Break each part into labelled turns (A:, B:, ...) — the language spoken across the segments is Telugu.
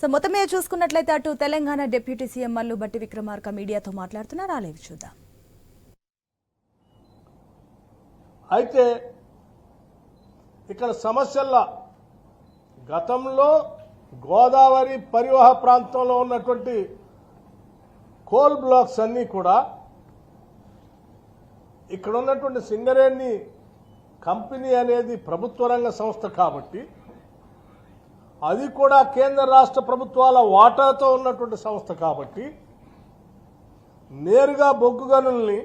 A: సో మొత్తం మీద చూసుకున్నట్లయితే అటు తెలంగాణ డిప్యూటీ సీఎం మల్లు బట్టి విక్రమార్క మీడియాతో మాట్లాడుతున్నారు. అలాగే చూద్దాం.
B: అయితే ఇక్కడ సమస్యల్లో గతంలో గోదావరి పరివాహ ప్రాంతంలో ఉన్నటువంటి కోల్ బ్లాక్స్ అన్నీ కూడా ఇక్కడ ఉన్నటువంటి సింగరేణి కంపెనీ అనేది ప్రభుత్వ రంగ సంస్థ కాబట్టి అది కూడా కేంద్ర రాష్ట్ర ప్రభుత్వాల వాటాతో ఉన్నటువంటి సంస్థ కాబట్టి నేరుగా బొగ్గు గనుల్ని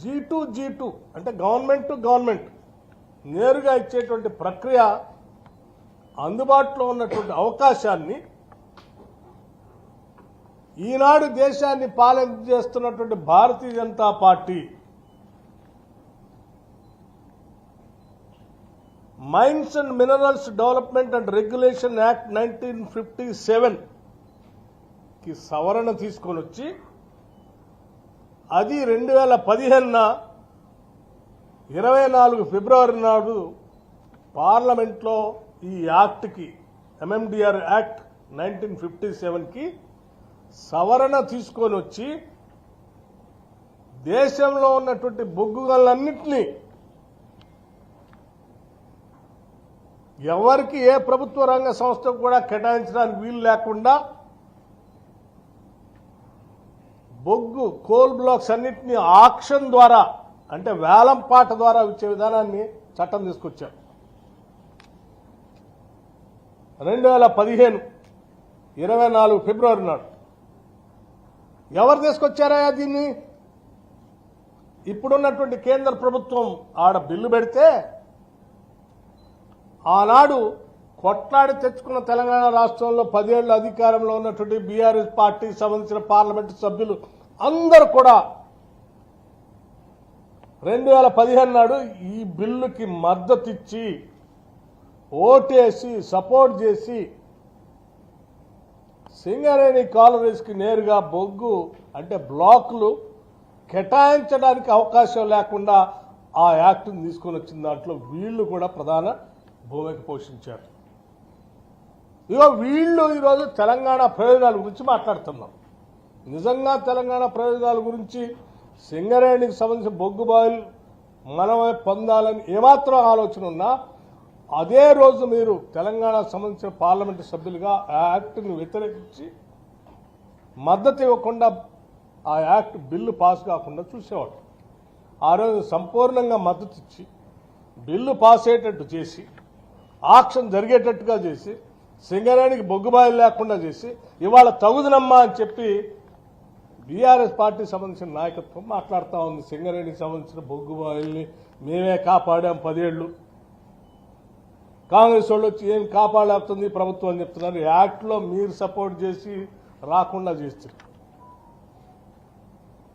B: జీ టు జీ టూ అంటే గవర్నమెంట్ టు గవర్నమెంట్ నేరుగా ఇచ్చేటువంటి ప్రక్రియ అందుబాటులో ఉన్నటువంటి అవకాశాన్ని ఈనాడు దేశాన్ని పాలన చేస్తున్నటువంటి Bharatiya Janata party mines and minerals development and regulation act nineteen fifty సెవెన్కి సవరణ తీసుకొని వచ్చి అది రెండు వేల పదిహేనున ఇరవై నాలుగు ఫిబ్రవరి నాడు పార్లమెంట్లో ఈ యాక్ట్కి ఎంఎండిఆర్ యాక్ట్ నైన్టీన్ ఫిఫ్టీ సెవెన్కి సవరణ తీసుకొని వచ్చి దేశంలో ఉన్నటువంటి బొగ్గుగలన్నింటినీ ఎవరికి ఏ ప్రభుత్వ రంగ సంస్థకు కూడా కేటాయించడానికి వీలు లేకుండా బొగ్గు కోల్ బ్లాక్స్ అన్నింటినీ ఆక్షన్ ద్వారా అంటే వేలం పాట ద్వారా ఇచ్చే విధానాన్ని చట్టం తీసుకొచ్చారు. రెండు వేల పదిహేను ఇరవై నాలుగు ఫిబ్రవరి నాడు. ఎవరు తీసుకొచ్చారా దీన్ని? ఇప్పుడున్నటువంటి కేంద్ర ప్రభుత్వం ఆడ బిల్లు పెడితే ఆనాడు కొట్లాడి తెచ్చుకున్న తెలంగాణ రాష్ట్రంలో పదేళ్ళ అధికారంలో ఉన్నటువంటి బీఆర్ఎస్ పార్టీకి సంబంధించిన పార్లమెంటు సభ్యులు అందరూ కూడా రెండు వేల పదిహేను నాడు ఈ బిల్లుకి మద్దతు ఇచ్చి ఓటేసి సపోర్ట్ చేసి సింగరేణి కాలనీస్కి నేరుగా బొగ్గు అంటే బ్లాక్లు కేటాయించడానికి అవకాశం లేకుండా ఆ యాక్ట్ని తీసుకొని వచ్చిన దాంట్లో వీళ్ళు కూడా ప్రధాన భూమికి పోషించారు. ఇగో వీళ్ళు ఈరోజు తెలంగాణ ప్రయోజనాల గురించి మాట్లాడుతున్నాం. నిజంగా తెలంగాణ ప్రయోజనాల గురించి సింగరేణికి సంబంధించిన బొగ్గు బాయిల్ మనమే పొందాలని ఏమాత్రం ఆలోచన ఉన్నా అదే రోజు మీరు తెలంగాణకు సంబంధించిన పార్లమెంటు సభ్యులుగా ఆ యాక్ట్ని వ్యతిరేకించి మద్దతు ఇవ్వకుండా ఆ యాక్ట్ బిల్లు పాస్ కాకుండా చూసేవాడు ఆ రోజు సంపూర్ణంగా మద్దతు ఇచ్చి బిల్లు పాస్ అయ్యేటట్టు చేసి ఆక్షన్ జరిగేటట్టుగా చేసి సింగరేణికి బొగ్గుబాయిలు లేకుండా చేసి ఇవాళ తగుదనమ్మా అని చెప్పి బీఆర్ఎస్ పార్టీకి సంబంధించిన నాయకత్వం మాట్లాడుతూ ఉంది. సింగరేణికి సంబంధించిన బొగ్గుబాయిల్ని మేమే కాపాడాం పదేళ్ళు కాంగ్రెస్ వాళ్ళు వచ్చి ఏం కాపాడలేపుతుంది ప్రభుత్వం అని చెప్తున్నారు. యాక్ట్లో మీరు సపోర్ట్ చేసి రాకుండా చేస్తారు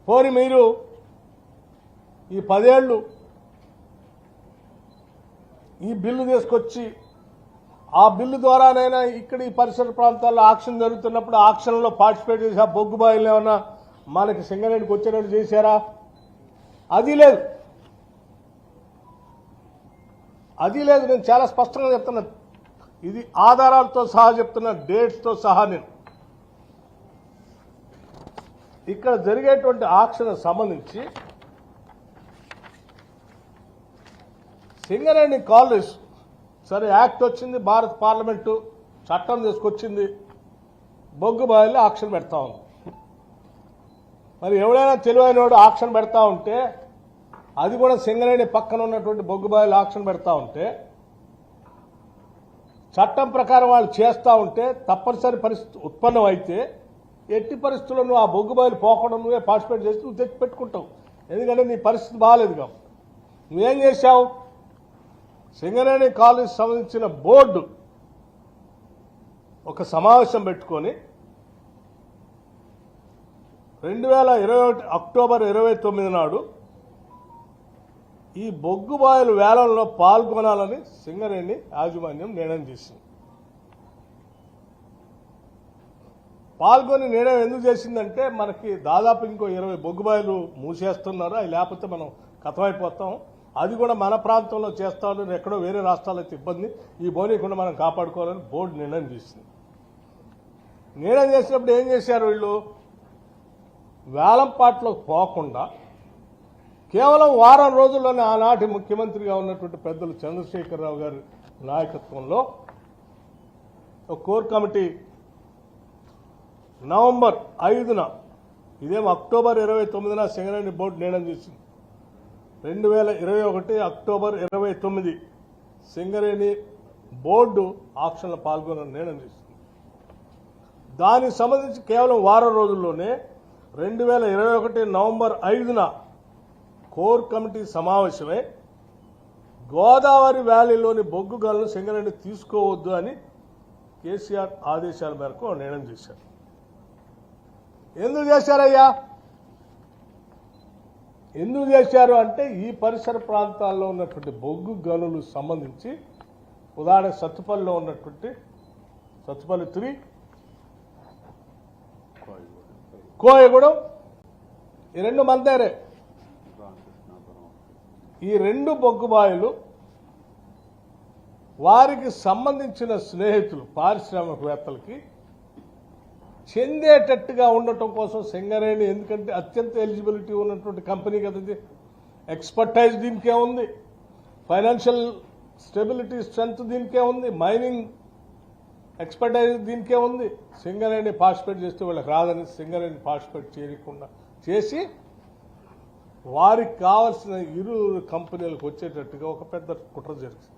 B: పోని మీరు ఈ పదేళ్ళు ఈ బిల్లు తీసుకొచ్చి ఆ బిల్లు ద్వారానైనా ఇక్కడ ఈ పరిసర ప్రాంతాల్లో ఆక్షన్ జరుగుతున్నప్పుడు ఆక్షన్లో పార్టిసిపేట్ చేసి ఆ బొగ్గు బాయిలు ఏమన్నా మనకి సింగరేణికి వచ్చేటట్టు చేశారా? అది లేదు. అది లేదు. నేను చాలా స్పష్టంగా చెప్తున్నా. ఇది ఆధారాలతో సహా చెప్తున్నా డేట్స్తో సహా నేను. ఇక్కడ జరిగేటువంటి ఆక్షన్ సంబంధించి సింగరేణి కాలనీస్ సరే యాక్ట్ వచ్చింది భారత పార్లమెంటు చట్టం తీసుకొచ్చింది బొగ్గు బాయిల్లో ఆక్షన్ పెడతా ఉంది. మరి ఎవడైనా తెలివైనవాడు ఆక్షన్ పెడతా ఉంటే అది కూడా సింగరేణి పక్కన ఉన్నటువంటి బొగ్గు బాయిలు ఆక్షన్ పెడతా ఉంటే చట్టం ప్రకారం వాళ్ళు చేస్తూ ఉంటే తప్పనిసరి పరిస్థితి ఉత్పన్నం అయితే ఎట్టి పరిస్థితుల్లో నువ్వు ఆ బొగ్గు బాయిలు పోకుండా నువ్వే పార్టిసిపేట్ చేసి నువ్వు తెచ్చి పెట్టుకుంటావు ఎందుకంటే నీ పరిస్థితి బాగాలేదు కాబట్టి. నువ్వేం చేశావు? సింగరేణి కాలేజ్ సంబంధించిన బోర్డు ఒక సమావేశం పెట్టుకొని రెండు వేల ఇరవై ఒకటి అక్టోబర్ ఇరవై తొమ్మిది నాడు ఈ బొగ్గుబాయలు వేలంలో పాల్గొనాలని సింగరేణి యాజమాన్యం నిర్ణయం చేసింది. పాల్గొని నిర్ణయం ఎందుకు చేసిందంటే మనకి దాదాపు ఇంకో ఇరవై బొగ్గుబాయిలు మూసేస్తున్నారు అవి లేకపోతే మనం కథమైపోతాం. అది కూడా మన ప్రాంతంలో చేస్తాడు ఎక్కడో వేరే రాష్ట్రాల్లో ఇబ్బంది. ఈ బోనీకుండా మనం కాపాడుకోవాలని బోర్డు నిర్ణయం చేసింది. నిర్ణయం చేసినప్పుడు ఏం చేశారు వీళ్ళు? వేలంపాట్లోకి పోకుండా కేవలం వారం రోజుల్లోనే ఆనాటి ముఖ్యమంత్రిగా ఉన్నటువంటి పెద్దలు చంద్రశేఖరరావు గారి నాయకత్వంలో ఒక కోర్ కమిటీ నవంబర్ ఐదున ఇదేం అక్టోబర్ ఇరవై తొమ్మిదిన సింగరేణి బోర్డు నిర్ణయం చేసింది. రెండు వేల ఇరవై ఒకటి అక్టోబర్ ఇరవై తొమ్మిది సింగరేణి బోర్డు ఆక్షన్లో పాల్గొన నిర్ణయం చేసింది దానికి సంబంధించి కేవలం వారం రోజుల్లోనే రెండు వేల ఇరవై ఒకటి నవంబర్ ఐదున కోర్ కమిటీ సమావేశమై గోదావరి వ్యాలీలోని బొగ్గు గలను సింగరేణి తీసుకోవద్దు అని కేసీఆర్ ఆదేశాల మేరకు నిర్ణయం చేశారు. ఎందుకు చేశారయ్యా? ఎందుకు చేశారు అంటే ఈ పరిసర ప్రాంతాల్లో ఉన్నటువంటి బొగ్గు గనులు సంబంధించి ఉదాహరణ సత్తుపల్లిలో ఉన్నటువంటి సత్తుపల్లి త్రీ కోయగూడెం ఈ రెండు మందేరే. ఈ రెండు బొగ్గుబాయిలు వారికి సంబంధించిన స్నేహితులు పారిశ్రామికవేత్తలకి చెందేటట్టుగా ఉండటం కోసం సింగరేణి ఎందుకంటే అత్యంత ఎలిజిబిలిటీ ఉన్నటువంటి కంపెనీ కదా ఎక్స్పర్టైజ్ దీనికే ఉంది. ఫైనాన్షియల్ స్టెబిలిటీ స్ట్రెంగ్త్ దీనికే ఉంది. మైనింగ్ ఎక్స్పర్టైజ్ దీనికే ఉంది. సింగరేణి పార్టిసిపేట్ చేస్తే వాళ్ళకి రాదని సింగరేణి పార్టిసిపేట్ చేయకుండా చేసి వారికి కావాల్సిన ఇరు కంపెనీలకు వచ్చేటట్టుగా ఒక పెద్ద కుట్ర జరిగింది.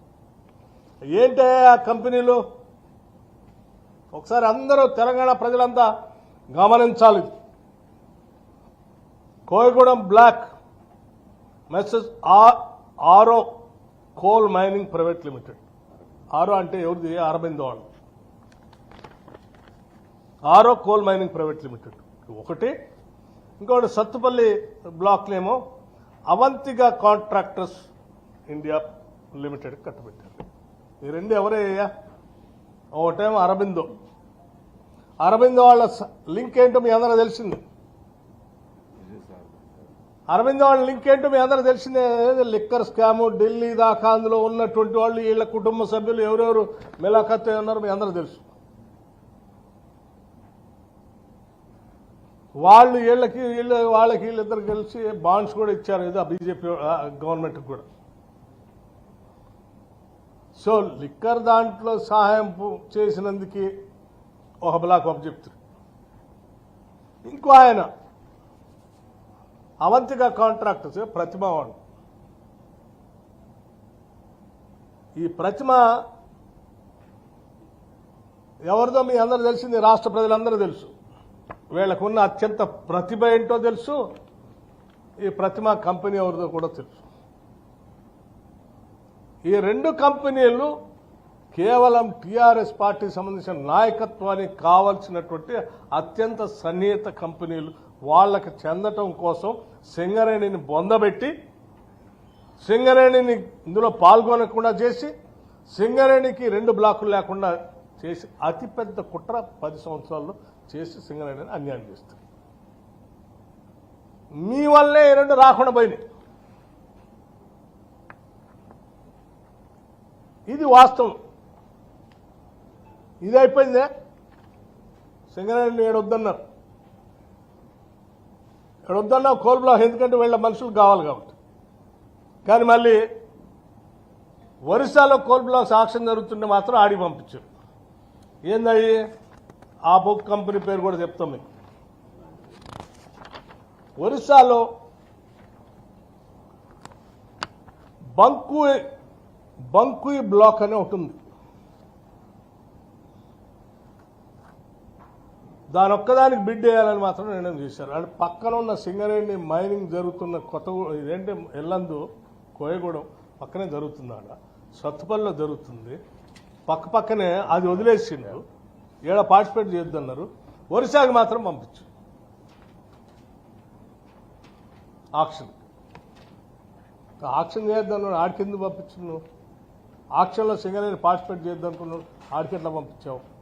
B: ఏంటి ఆ కంపెనీలో? ఒకసారి అందరూ తెలంగాణ ప్రజలంతా గమనించాలి. Koyagudem block message Aro coal mining private limited. Aro అంటే ఎవరిది? అరబిందో వాళ్ళు ఆరో కోల్ మైనింగ్ ప్రైవేట్ లిమిటెడ్. ఒకటి. ఇంకోటి సత్తుపల్లి బ్లాక్లేమో అవంతిగా కాంట్రాక్టర్స్ ఇండియా లిమిటెడ్ కట్టబెట్టారు. ఈ రెండు ఎవరయ్యా ఒకటేమో అరబిందో. అరవింద్ వాళ్ళ స- లింక్ ఏంటో మీ అందరూ తెలిసింది. అరవింద్ వాళ్ళ లింక్ ఏంటో మీ అందరూ తెలిసిందే. లిక్కర్ స్కాము ఢిల్లీ దాకా అందులో ఉన్నటువంటి వాళ్ళు వీళ్ళ కుటుంబ సభ్యులు ఎవరెవరు మిలాఖత్ అయి ఉన్నారో మీ అందరూ తెలుసు. వాళ్ళు వీళ్ళకి వీళ్ళ వాళ్ళకి వీళ్ళిద్దరు కలిసి బాండ్స్ కూడా ఇచ్చారు ఏదో బీజేపీ గవర్నమెంట్ కూడా. సో లిక్కర్ దాంట్లో సహాయం చేసినందుకే ఒక బ్లాక్ ఆఫ్ చెప్తారు. ఇంకో ఆయన. అవంతిక కాంట్రాక్టర్స్ ప్రతిమ వాడు. ఈ ప్రతిమ ఎవరిదో మీ అందరూ తెలిసింది రాష్ట్ర ప్రజలందరూ తెలుసు. వీళ్ళకున్న అత్యంత ప్రతిభ ఏంటో తెలుసు. ఈ ప్రతిమ కంపెనీ ఎవరిదో కూడా తెలుసు. ఈ రెండు కంపెనీలు కేవలం టీఆర్ఎస్ పార్టీకి సంబంధించిన నాయకత్వానికి కావాల్సినటువంటి అత్యంత సన్నిహిత కంపెనీలు వాళ్ళకి చెందటం కోసం సింగరేణిని బొందబెట్టి సింగరేణిని ఇందులో పాల్గొనకుండా చేసి సింగరేణికి రెండు బ్లాకులు లేకుండా చేసి అతిపెద్ద కుట్ర పది సంవత్సరాల్లో చేసి సింగరేణిని అన్యాయం చేస్తారు. మీ వల్లే ఈ రెండు రాకుండా పోయినాయి. ఇది వాస్తవం. ఇది అయిపోయిందే సింగరేణి ఏడొద్దన్నారు. ఏడొద్దన్నా కోల్ బ్లాక్ ఎందుకంటే వీళ్ళ మనుషులు కావాలి కాబట్టి. కానీ మళ్ళీ ఒరిస్సాలో కోల్ బ్లాక్స్ ఆక్షన్ జరుగుతుంటే మాత్రం ఆడి పంపించారు. ఏందయ్యి? ఆ బుక్ కంపెనీ పేరు కూడా చెప్తాం మీకు. ఒరిస్సాలో బంకు బంకుయి బ్లాక్ అని ఒకటి ఉంది దాని ఒక్కదానికి బిడ్ వేయాలని మాత్రం నిర్ణయం చేశారు. అంటే పక్కన ఉన్న సింగరేణి మైనింగ్ జరుగుతున్న కొత్త ఇదేంటి? ఎల్లందు కోయగూడెం పక్కనే జరుగుతుంది ఆడ సత్తుపల్లిలో జరుగుతుంది. పక్క పక్కనే అది వదిలేసిండు ఏడ పార్టిసిపేట్ చేయొద్దన్నారు. ఒరిసాకి మాత్రం పంపించు. ఆక్షన్ ఆక్షన్ చేయొద్దన్నాడు. ఆడికి ఎందుకు పంపించు నువ్వు? ఆక్షన్లో సింగరేణి పార్టిసిపేట్ చేయొద్దనుకున్నాడు. ఆడికి ఎట్లా పంపించావు?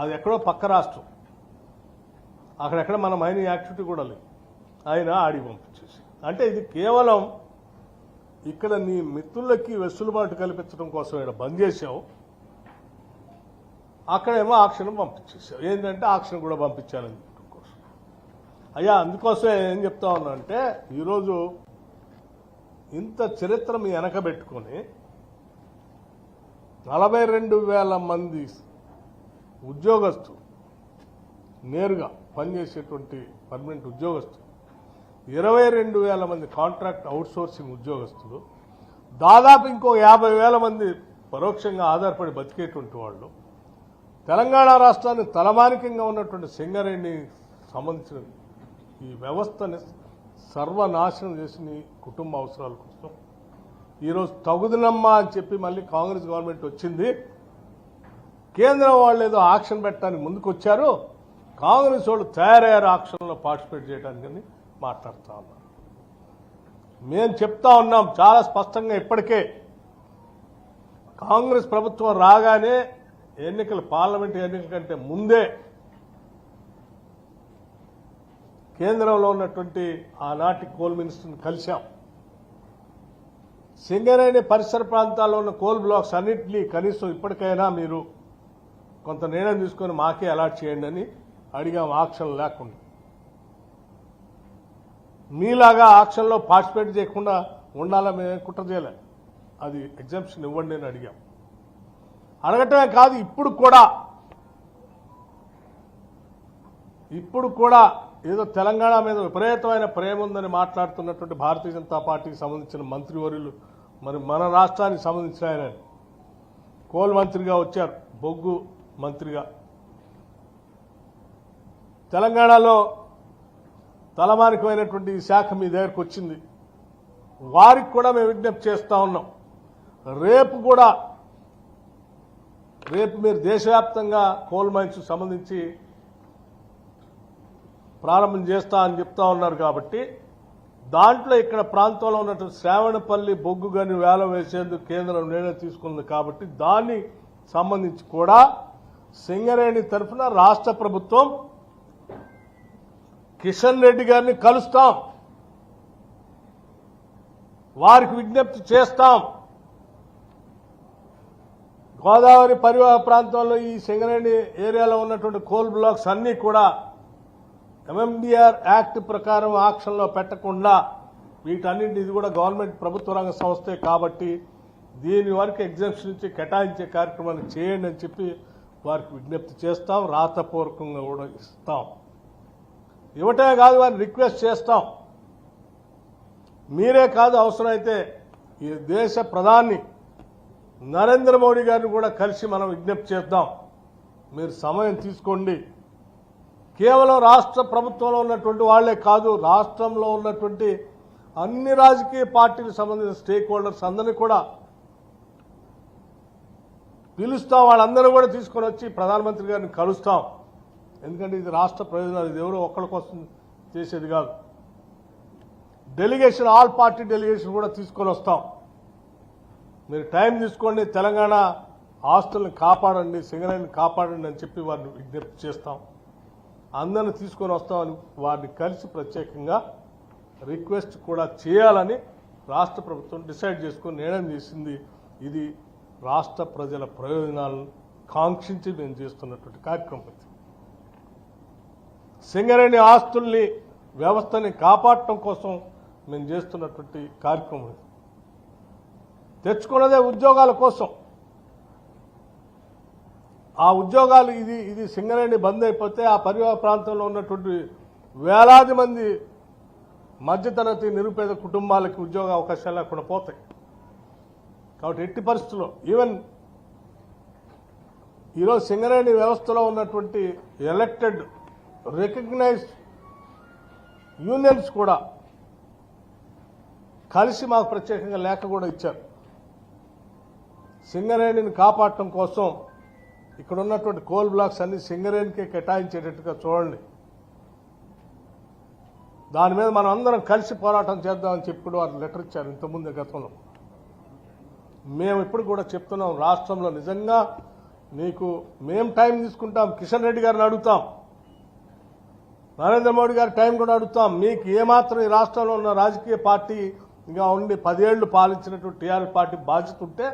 B: అది ఎక్కడో పక్క రాష్ట్రం. అక్కడెక్కడ మన మైనింగ్ యాక్టివిటీ కూడా లేదు. ఆయన ఆడి పంపించేసి. అంటే ఇది కేవలం ఇక్కడ నీ మిత్రులకి వెసులుబాటు కల్పించడం కోసం ఇక్కడ బంద్ చేసావు అక్కడేమో ఆక్షన్ పంపించేసావు ఏంటంటే ఆక్షన్ కూడా పంపించాలని చెప్పడం కోసం. అయ్యా అందుకోసం ఏం చెప్తా ఉన్నా అంటే ఈరోజు ఇంత చరిత్ర మీ వెనకబెట్టుకొని నలభై రెండు వేల మంది ఉద్యోగస్తుడు నేరుగా పనిచేసేటువంటి పర్మనెంట్ ఉద్యోగస్తులు ఇరవై రెండు వేల మంది కాంట్రాక్ట్ అవుట్సోర్సింగ్ ఉద్యోగస్తులు దాదాపు ఇంకో యాభై వేల మంది పరోక్షంగా ఆధారపడి బతికేటువంటి వాళ్ళు తెలంగాణ రాష్ట్రాన్ని తలమానికంగా ఉన్నటువంటి సింగరేణి సంబంధించిన ఈ వ్యవస్థని సర్వనాశనం చేసిన కుటుంబ అవసరాల కోసం ఈరోజు తగుదనమ్మా అని చెప్పి మళ్ళీ కాంగ్రెస్ గవర్నమెంట్ వచ్చింది. కేంద్రం వాళ్ళు ఏదో ఆక్షన్ పెట్టడానికి ముందుకు వచ్చారు కాంగ్రెస్ వాళ్ళు తయారయ్యారు ఆక్షన్లో పార్టిసిపేట్ చేయడానికి మాట్లాడుతూ ఉన్నారు. మేము చెప్తా ఉన్నాం చాలా స్పష్టంగా ఇప్పటికే. కాంగ్రెస్ ప్రభుత్వం రాగానే ఎన్నికలు పార్లమెంట్ ఎన్నికల కంటే ముందే కేంద్రంలో ఉన్నటువంటి ఆనాటి కోల్ మినిస్టర్ని కలిశాం. సింగరేణి పరిసర ప్రాంతాల్లో ఉన్న కోల్ బ్లాక్స్ అన్నింటినీ కనీసం ఇప్పటికైనా మీరు కొంత నిర్ణయం తీసుకొని మాకే అలాట్ చేయండి అని అడిగాం ఆక్షన్ లేకుండా. మీలాగా ఆక్షన్లో పార్టిసిపేట్ చేయకుండా ఉండాలని మేము కుట్ర చేయలే? అది ఎగ్జామ్షన్ ఇవ్వండి అని అడిగాం. అడగటమే కాదు ఇప్పుడు కూడా ఇప్పుడు కూడా ఏదో తెలంగాణ మీద విపరీతమైన ప్రేమ ఉందని మాట్లాడుతున్నటువంటి భారతీయ జనతా పార్టీకి సంబంధించిన మంత్రివర్యులు మరి మన రాష్ట్రానికి సంబంధించిన ఆయన. కోల్ మంత్రిగా వచ్చారు బొగ్గు మంత్రిగా. తెలంగాణలో తలమానికమైనటువంటి ఈ శాఖ మీ దగ్గరకు వచ్చింది. వారికి కూడా మేము విజ్ఞప్తి చేస్తూ ఉన్నాం. రేపు కూడా రేపు మీరు దేశవ్యాప్తంగా కోల్ మైన్స్ సంబంధించి ప్రారంభం చేస్తా అని చెప్తా ఉన్నారు కాబట్టి దాంట్లో ఇక్కడ ప్రాంతంలో ఉన్నటువంటి శ్రావణపల్లి బొగ్గు గని వేల వేసేందుకు కేంద్రం నిర్ణయం తీసుకుంది కాబట్టి దాన్ని సంబంధించి కూడా సింగరేణి తరఫున రాష్ట్ర ప్రభుత్వం కిషన్ రెడ్డి గారిని కలుస్తాం. వారికి విజ్ఞప్తి చేస్తాం. గోదావరి పరివాహ ప్రాంతంలో ఈ సింగరేణి ఏరియాలో ఉన్నటువంటి కోల్ బ్లాక్స్ అన్నీ కూడా ఎంఎండిఆర్ యాక్ట్ ప్రకారం ఆక్షన్లో పెట్టకుండా వీటన్నింటి ఇది కూడా గవర్నమెంట్ ప్రభుత్వ రంగ సంస్థే కాబట్టి దీని వరకు ఎగ్జామ్స్ నుంచి కేటాయించే కార్యక్రమాన్ని చేయండి అని చెప్పి వారికి విజ్ఞప్తి చేస్తాం రాతపూర్వకంగా కూడా ఇస్తాం. ఇవటే కాదు వారిని రిక్వెస్ట్ చేస్తాం. మీరే కాదు అవసరమైతే ఈ దేశ ప్రధాని నరేంద్ర మోడీ గారిని కూడా కలిసి మనం విజ్ఞప్తి చేద్దాం. మీరు సమయం తీసుకోండి. కేవలం రాష్ట్ర ప్రభుత్వంలో ఉన్నటువంటి వాళ్ళే కాదు రాష్ట్రంలో ఉన్నటువంటి అన్ని రాజకీయ పార్టీలకు సంబంధించిన స్టేక్ హోల్డర్స్ అందరినీ కూడా పిలుస్తాం వాళ్ళందరూ కూడా తీసుకొని వచ్చి ప్రధానమంత్రి గారిని కలుస్తాం. ఎందుకంటే ఇది రాష్ట్ర ప్రయోజనాలు ఇది ఎవరో ఒక్కడి కోసం చేసేది కాదు. డెలిగేషన్ ఆల్ పార్టీ డెలిగేషన్ కూడా తీసుకొని వస్తాం. మీరు టైం తీసుకోండి తెలంగాణ ఆస్తుల్ని కాపాడండి సింగరేణిని కాపాడండి అని చెప్పి వారిని విజ్ఞప్తి చేస్తాం. అందరిని తీసుకొని వస్తామని వారిని కలిసి ప్రత్యేకంగా రిక్వెస్ట్ కూడా చేయాలని రాష్ట్ర ప్రభుత్వం డిసైడ్ చేసుకుని నిర్ణయం చేసింది. ఇది రాష్ట్ర ప్రజల ప్రయోజనాలను కాంక్షించి మేము చేస్తున్నటువంటి కార్యక్రమం ఇది. సింగరేణి ఆస్తుల్ని వ్యవస్థని కాపాడటం కోసం మేము చేస్తున్నటువంటి కార్యక్రమం ఇది. తెచ్చుకున్నదే ఉద్యోగాల కోసం. ఆ ఉద్యోగాలు ఇది ఇది సింగరేణి బంద్ అయిపోతే ఆ పరివాహ ప్రాంతంలో ఉన్నటువంటి వేలాది మంది మధ్యతరగతి నిరుపేద కుటుంబాలకి ఉద్యోగ అవకాశాలు లేకుండా పోతాయి. కాబట్టి ఎట్టి పరిస్థితుల్లో ఈవెన్ ఈరోజు సింగరేణి వ్యవస్థలో ఉన్నటువంటి ఎలక్టెడ్ రికగ్నైజ్డ్ యూనియన్స్ కూడా కలిసి మాకు ప్రత్యేకంగా లేఖ కూడా ఇచ్చారు. సింగరేణిని కాపాడటం కోసం ఇక్కడ ఉన్నటువంటి కోల్ బ్లాక్స్ అన్ని సింగరేణికే కేటాయించేటట్టుగా చూడండి. దాని మీద మనం అందరం కలిసి పోరాటం చేద్దామని చెప్పి కూడా వారు లెటర్ ఇచ్చారు ఇంతకుముందు గతంలో. మేము ఇప్పుడు కూడా చెప్తున్నాం రాష్ట్రంలో నిజంగా నీకు మేము టైం తీసుకుంటాం కిషన్ రెడ్డి గారిని అడుగుతాం. నరేంద్ర మోడీ గారి టైం కూడా అడుగుతాం. మీకు ఏమాత్రం ఈ రాష్ట్రంలో ఉన్న రాజకీయ పార్టీ ఇంకా ఉండి పదేళ్ళు పాలించినటువంటి టీఆర్ఎస్ పార్టీ బాధ్యత ఉంటే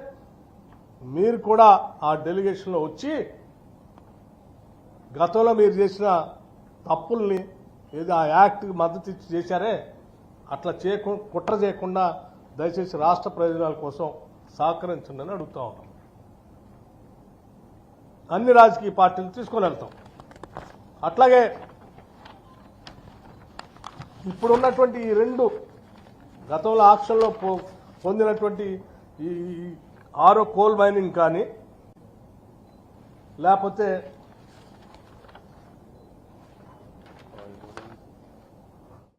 B: మీరు కూడా ఆ డెలిగేషన్లో వచ్చి గతంలో మీరు చేసిన తప్పుల్ని ఏదో ఆ యాక్ట్కి మద్దతు ఇచ్చి చేశారే అట్లా చేయకు కుట్ర చేయకుండా దయచేసి రాష్ట్ర ప్రయోజనాల కోసం సహకరించండి అని అడుగుతా ఉన్నాం. అన్ని రాజకీయ పార్టీలు తీసుకొని వెళ్తాం. అట్లాగే ఇప్పుడున్నటువంటి ఈ రెండు గతంలో ఆక్షన్లో పొ- పొందినటువంటి ఈ ఈ ఆరో కోల్ మైనింగ్ కానీ లేకపోతే